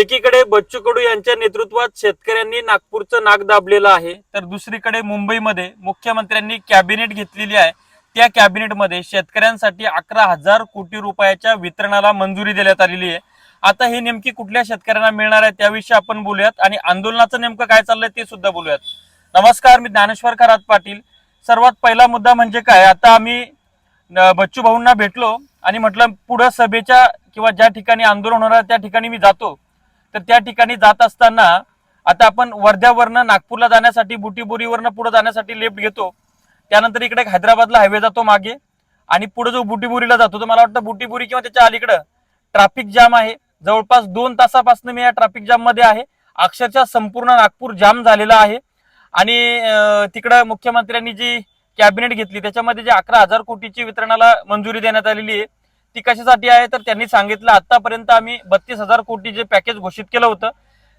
एकीकडे बच्चू कडू यांच्या नेतृत्वात शेतकऱ्यांनी नागपूरचं नाक दाबलेलं आहे. तर दुसरीकडे मुंबईमध्ये मुख्यमंत्र्यांनी कॅबिनेट घेतलेली आहे. त्या कॅबिनेटमध्ये शेतकऱ्यांसाठी अकरा हजार कोटी रुपयाच्या वितरणाला मंजुरी देण्यात आलेली आहे. आता हे नेमकी कुठल्या शेतकऱ्यांना मिळणार आहे त्याविषयी आपण बोलूयात. आणि आंदोलनाचं नेमकं काय चाललंय ते सुद्धा बोलूयात. नमस्कार मी ज्ञानेश्वर खरात पाटील. सर्वात पहिला मुद्दा म्हणजे काय? आता आम्ही बच्चू भाऊंना भेटलो आणि म्हटलं पुढं सभेच्या किंवा ज्या ठिकाणी आंदोलन होणार आहे त्या ठिकाणी मी जातो. तर त्या ठिकाणी जात असताना आता आपण वर्ध्यावरनं नागपूरला जाण्यासाठी बुटीबोरीवरनं पुढे जाण्यासाठी लेफ्ट घेतो. त्यानंतर इकडे हैदराबादला हायवे जातो मागे आणि पुढे जो बुटीबोरीला जातो तर मला वाटतं बुटीबोरी किंवा त्याच्या अलीकडं ट्रॅफिक जाम आहे. जवळपास दोन तासापासून मी या ट्रॅफिक जाममध्ये आहे. अक्षरशः संपूर्ण नागपूर जाम झालेला आहे. आणि तिकडं मुख्यमंत्र्यांनी जी कॅबिनेट घेतली त्याच्यामध्ये जे अकरा हजार कोटीची वितरणाला मंजुरी देण्यात आलेली आहे ती कशासाठी आहे तर त्यांनी सांगितलं आतापर्यंत आम्ही बत्तीस हजार कोटी जे पॅकेज घोषित केलं होतं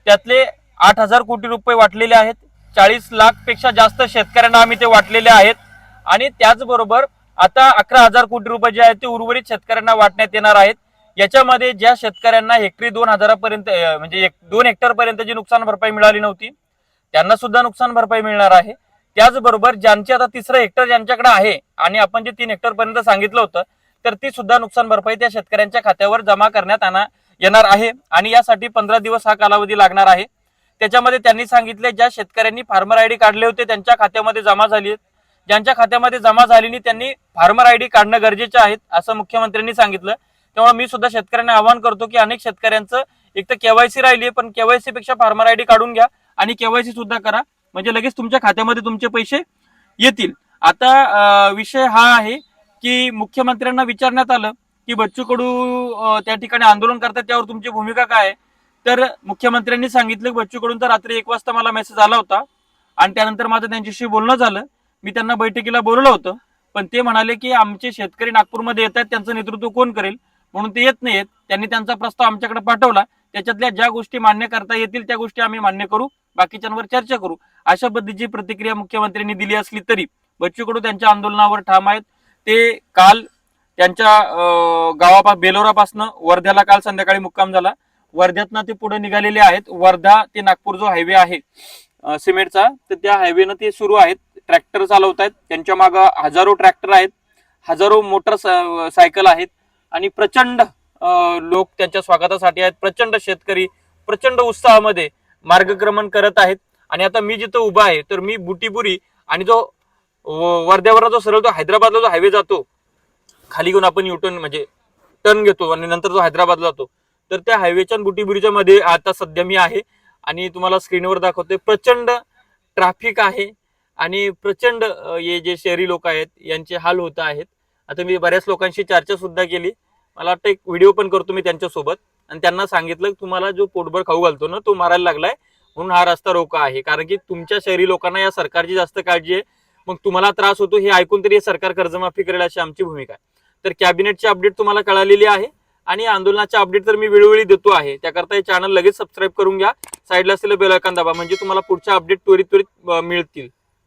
त्यातले आठ हजार कोटी रुपये वाटलेले आहेत. चाळीस लाखपेक्षा जास्त शेतकऱ्यांना आम्ही ते वाटलेले आहेत. आणि त्याचबरोबर आता अकरा हजार कोटी रुपये जे आहेत ते उर्वरित शेतकऱ्यांना वाटण्यात येणार आहेत. याच्यामध्ये ज्या शेतकऱ्यांना हेक्टरी दोन हजारापर्यंत म्हणजे एक दोन हेक्टर पर्यंतची नुकसान भरपाई मिळाली नव्हती त्यांना सुद्धा नुकसान भरपाई मिळणार आहे. त्याचबरोबर ज्यांचे आता तिसरं हेक्टर ज्यांच्याकडे आहे आणि आपण जे तीन हेक्टर पर्यंत सांगितलं होतं तर ती सुद्धा नुकसान भरपाई त्या शेतकऱ्यांच्या खात्यावर जमा करण्यात आणा येणार आहे. आणि यासाठी पंधरा दिवस हा कालावधी लागणार आहे. त्याच्यामध्ये त्यांनी सांगितले ज्या शेतकऱ्यांनी फार्मर आयडी काढले होते त्यांच्या खात्यामध्ये जमा झाली आहेत. ज्यांच्या खात्यामध्ये जमा झाली त्यांनी फार्मर आयडी काढणं गरजेचे आहेत असं मुख्यमंत्र्यांनी सांगितलं. तेव्हा मी सुद्धा शेतकऱ्यांना आवाहन करतो की अनेक शेतकऱ्यांचं एक तर केवायसी राहिली आहे पण केवायसी पेक्षा फार्मर आयडी काढून घ्या आणि केवायसी सुद्धा करा. म्हणजे लगेच तुमच्या खात्यामध्ये तुमचे पैसे येतील. आता विषय हा आहे की मुख्यमंत्र्यांना विचारण्यात आलं की बच्चू कडू त्या ठिकाणी आंदोलन करतात त्यावर तुमची भूमिका काय आहे? तर मुख्यमंत्र्यांनी सांगितलं की बच्चू कडून तर रात्री एक वाजता मला मेसेज आला होता. आणि त्यानंतर माझं त्यांच्याशी बोलणं झालं. मी त्यांना बैठकीला बोलवलं होतं. पण ते म्हणाले की आमचे शेतकरी नागपूरमध्ये येत आहेत त्यांचं नेतृत्व कोण करेल? म्हणून ते येत नाहीत त्यांनी त्यांचा प्रस्ताव आमच्याकडे पाठवला. त्याच्यातल्या ज्या गोष्टी मान्य करता येतील त्या गोष्टी आम्ही मान्य करू. बाकीच्यांवर चर्चा करू. अशा पद्धतीची प्रतिक्रिया मुख्यमंत्र्यांनी दिली असली तरी बच्चू कडू त्यांच्या आंदोलनावर ठाम आहेत. ते काल त्यांच्या गावापा बेलोरापासनं वर्ध्याला काल संध्याकाळी मुक्काम झाला. वर्ध्यातनं ते पुढे निघालेले आहेत. वर्धा ते नागपूर जो हायवे आहे सिमेंटचा तर त्या हायवेनं ते सुरू आहेत. ट्रॅक्टर चालवत आहेत त्यांच्या मागं हजारो ट्रॅक्टर आहेत. हजारो मोटर सायकल आहेत. आणि प्रचंड लोक त्यांच्या स्वागतासाठी आहेत. प्रचंड शेतकरी प्रचंड उत्साहामध्ये मार्गक्रमण करत आहेत. आणि आता मी जिथं उभा आहे तर मी बुटीपुरी आणि जो व- जो सरळ तो हैदराबादला जो हायवे जातो खाली घेऊन आपण युटर्न म्हणजे टर्न घेतो आणि नंतर जो हैदराबादला जातो. तर त्या हायवेच्या आणि बुटीबुरीच्या मध्ये आता सध्या मी आहे आणि तुम्हाला स्क्रीनवर दाखवते प्रचंड ट्रॅफिक आहे आणि प्रचंड हे जे शहरी लोक आहेत यांचे हाल होत आहेत. आता मी बऱ्याच लोकांशी चर्चा सुद्धा केली. मला वाटतं एक व्हिडिओ पण करतो मी त्यांच्यासोबत. आणि त्यांना सांगितलं की तुम्हाला जो पोटभर खाऊ घालतो ना तो मारायला लागलाय. म्हणून हा रस्ता रोका आहे. कारण की तुमच्या शहरी लोकांना या सरकारची जास्त काळजी आहे. मग तुम्हाला त्रास होतो हे ऐकून तरी सरकार कर्जमाफी करेल अशी आमची भूमिका आहे. तर कॅबिनेटची अपडेट तुम्हाला कळालेली आहे आणि आंदोलनाचे अपडेट तर मी वेळोवेळी देतो आहे. त्याकरता हे चॅनल लगेच सबस्क्राईब करून घ्या. साईडला असलेलं बेलायकन दाबा म्हणजे तुम्हाला पुढच्या अपडेट त्वरित त्वरित मिळतील.